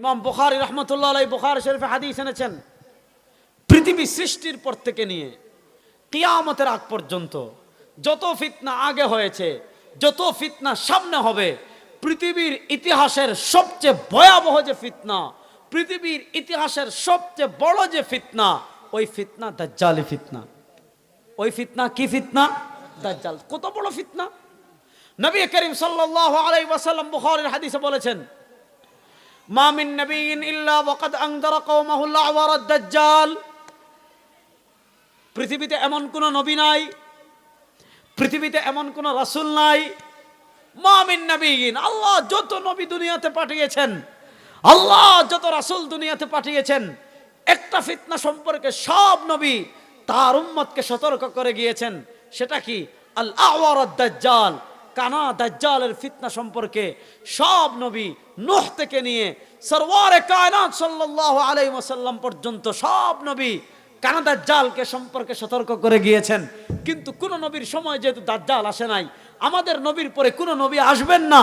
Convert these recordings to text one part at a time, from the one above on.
ইমাম বুখারি রহমতুল্লাহ আলাই বুখার শরীফে হাদিস এনেছেন, পৃথিবী সৃষ্টির পর থেকে নিয়ে কিয়ামতের আগ পর্যন্ত যত ফিতনা আগে হয়েছে, যত ফিতনা সামনে হবে, পৃথিবীর ইতিহাসের সবচেয়ে ভয়াবহ যে ফিতনা, পৃথিবীর ইতিহাসের সবচেয়ে বড় যে ফিতনা, ওই ফিতনা দাজ্জালি ফিতনা। ওই ফিতনা কি ফিতনা? দাজ্জাল। কত বড় ফিতনা? নবী করিম সাল্লাল্লাহু আলাইহি ওয়াসাল্লাম বুখারীর হাদিসে বলেছেন মা নবিয়িন ইল্লা ওয়াকাদ আনদারা কওমাহু আল-আওয়ার দাজ্জাল। পৃথিবীতে এমন কোন নবী নাই, পৃথিবীতে এমন কোন রাসূল নাই। মা মিন নবিয়িন আল্লাহ যত নবী দুনিয়াতে পাঠিয়েছেন, আল্লাহ যত রাসূল দুনিয়াতে পাঠিয়েছেন, একটা ফিতনা সম্পর্কে সব নবী তার উম্মতকে সতর্ক করে গিয়েছেন, সেটা কি? আল আওয়ার দাজ্জাল। কানা দাজ্জালের ফিতনা সম্পর্কে সব নবী নূহ থেকে নিয়ে সরওয়ারে কায়নাত সাল্লাল্লাহু আলাইহি ওয়াসাল্লাম পর্যন্ত সব নবী কানা দাজ্জালকে সম্পর্কে সতর্ক করে গিয়েছেন। কিন্তু কোন নবীর সময় যেহেতু দাজ্জাল আসে নাই, আমাদের নবীর পরে কোন নবী আসবেন না।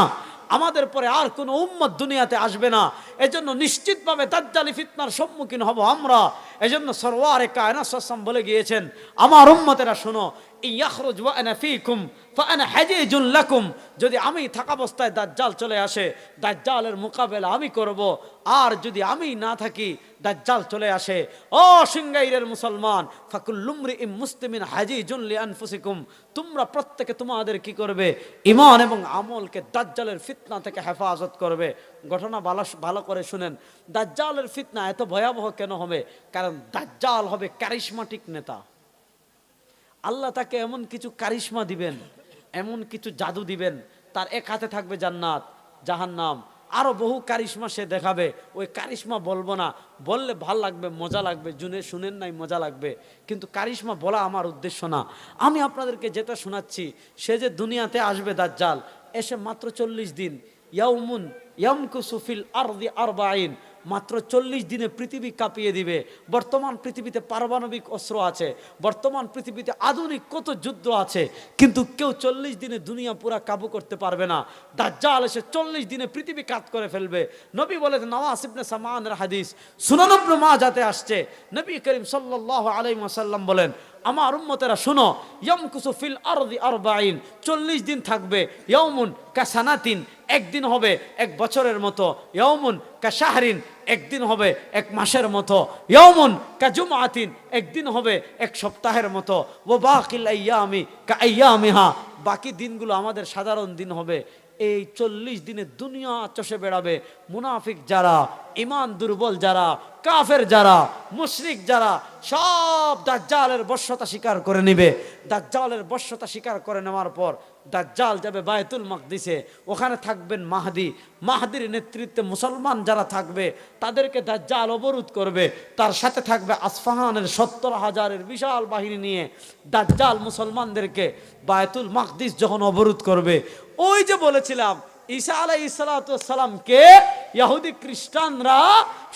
আমাদের পরে আর কোনো উম্মত দুনিয়াতে আসবে না। এজন্য নিশ্চিতভাবে দাজ্জালি ফিতনার সম্মুখীন হব আমরা। এজন্য সরওয়ারে কায়নাত সাল্লাম বলে গিয়েছেন, আমার উম্মতেরা শোনো ইয়াখরুজ ওয়া আনা ফীকুম ফাআনা হাজিজুল লাকুম। যদি আমি থাকা অবস্থায় দাজ্জাল চলে আসে, দাজ্জালের মোকাবেলা আমি করব। আর যদি আমি না থাকি, দাজ্জাল চলে আসে। ও সিংগাইরের মুসলমান ফাকুল্লুমরি ইম মুসলিমিন হাজিজুন লিআনফুসিকুম। তোমরা প্রত্যেকে তোমাদের কি করবে? ইমান এবং আমলকে দাজ্জালের ফিতনা থেকে হেফাজত করবে। ঘটনা ভালো ভালো করে শুনেন। দাজ্জালের ফিতনা এত ভয়াবহ কেন হবে? কারণ দাজ্জাল হবে ক্যারিশমাটিক নেতা। আল্লাহ তাকে এমন কিছু কারিশমা দিবেন, এমন কিছু জাদু দিবেন, তার এক হাতে থাকবে জান্নাত, জাহান্নাম। আরও বহু কারিশমা সে দেখাবে। ওই কারিশমা বলব না, বললে ভালো লাগবে, মজা লাগবে, জুনে শুনেন নাই, মজা লাগবে। কিন্তু কারিশমা বলা আমার উদ্দেশ্য না। আমি আপনাদেরকে যেটা শোনাচ্ছি, সে যে দুনিয়াতে আসবে দাজ্জাল, এসে মাত্র চল্লিশ দিন, ইয়াউমুন ইয়ামকুসুফিল আরদি আরবাইন। মাত্র চল্লিশ দিনে পৃথিবী কাঁপিয়ে দিবে। বর্তমান পৃথিবীতে পারমাণবিক অস্ত্র আছে, বর্তমান পৃথিবীতে আধুনিক কত যুদ্ধ আছে, কিন্তু কেউ চল্লিশ দিনে দুনিয়া পুরা কাবু করতে পারবে না। দাজ্জাল এসে চল্লিশ দিনে পৃথিবী কাত করে ফেলবে। নবী বলে নওয়াজ ইবনে সামানের হাদিস সুনানব্র মা যাতে আসছে। নবী করিম সাল্লাহ আলাই সাল্লাম বলেন আমার উম্মতেরা, শোনো, ইয়মকুসু ফিল আরদি আরবাইন চল্লিশ দিন থাকবে ইয়মুন কাসানাতিন, একদিন হবে এক বছরের মতো ইয়মুন কাশাহরিন, একদিন হবে এক মাসের মতো ইয়মুন কাজুমাতিন একদিন হবে এক সপ্তাহের মতো ও বাকিল আইয়ামি কা আইয়ামিহা বাকি দিনগুলো আমাদের সাধারণ দিন হবে, এই চল্লিশ দিনে দুনিয়া চষে বেড়াবে, মুনাফিক যারা ইমান দুর্বল যারা, কাফের যারা, মুশরিক যারা সব দাজ্জালের বশ্যতা স্বীকার করে নিবে। দাজ্জালের বশ্যতা স্বীকার করে নেওয়ার পর দাজ্জাল যাবে বায়তুল মাকদিসে। ওখানে থাকবেন মাহাদি। মাহাদির নেতৃত্বে মুসলমান যারা থাকবে, তাদেরকে দাজ্জাল অবরোধ করবে। তার সাথে থাকবে আসফাহানের সত্তর হাজারের বিশাল বাহিনী নিয়ে। দাজ্জাল মুসলমানদেরকে বায়তুল মাকদিস যখন অবরোধ করবে, ওই যে বলেছিলাম ঈসা আলাই সালামকে ইয়াহুদি খ্রিস্টানরা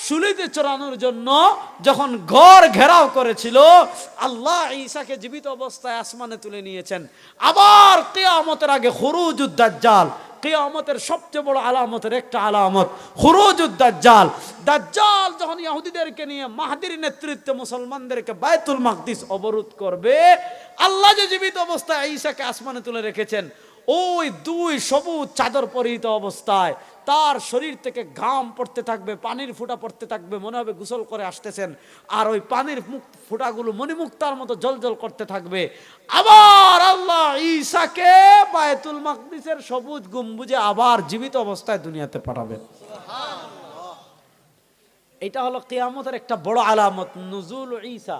শুলিতে চড়ানোর জন্য যখন ঘর ঘেরাও করেছিল, আল্লাহ ঈসাকে জীবিত অবস্থায় আসমানে তুলে নিয়েছেন। আবার কেয়ামতের আগে হরুজুদ্দাজ্জাল কেয়ামতের সবচেয়ে বড় আলামতের একটা আলামত খুরুজুদ্দাজ্জাল দাজ্জাল। যখন ইহুদিদেরকে নিয়ে মাহাদির নেতৃত্বে মুসলমানদেরকে বায়তুল মাকদিস অবরোধ করবে, আল্লাহ যে জীবিত অবস্থায় ঈশাকে আসমানে তুলে রেখেছেন ওই দুই সবুজ চাদর পরিহিত অবস্থায় তার শরীর থেকে ঘাম পড়তে থাকবে পানির ফুটা পড়তে থাকবে মনে হবে গোসল করে আসতেছেন। আর ওই পানির মুখ ফুটাগুলো মণিমুক্তার মতো জল করতে থাকবে। আবার আল্লাহ ঈশাকে বায়তুল মাকদিসের সবুজ গম্বুজে আবার জীবিত অবস্থায় দুনিয়াতে পাঠাবেন এটা হলো কেয়ামতের একটা বড় আলামত নজুল ঈসা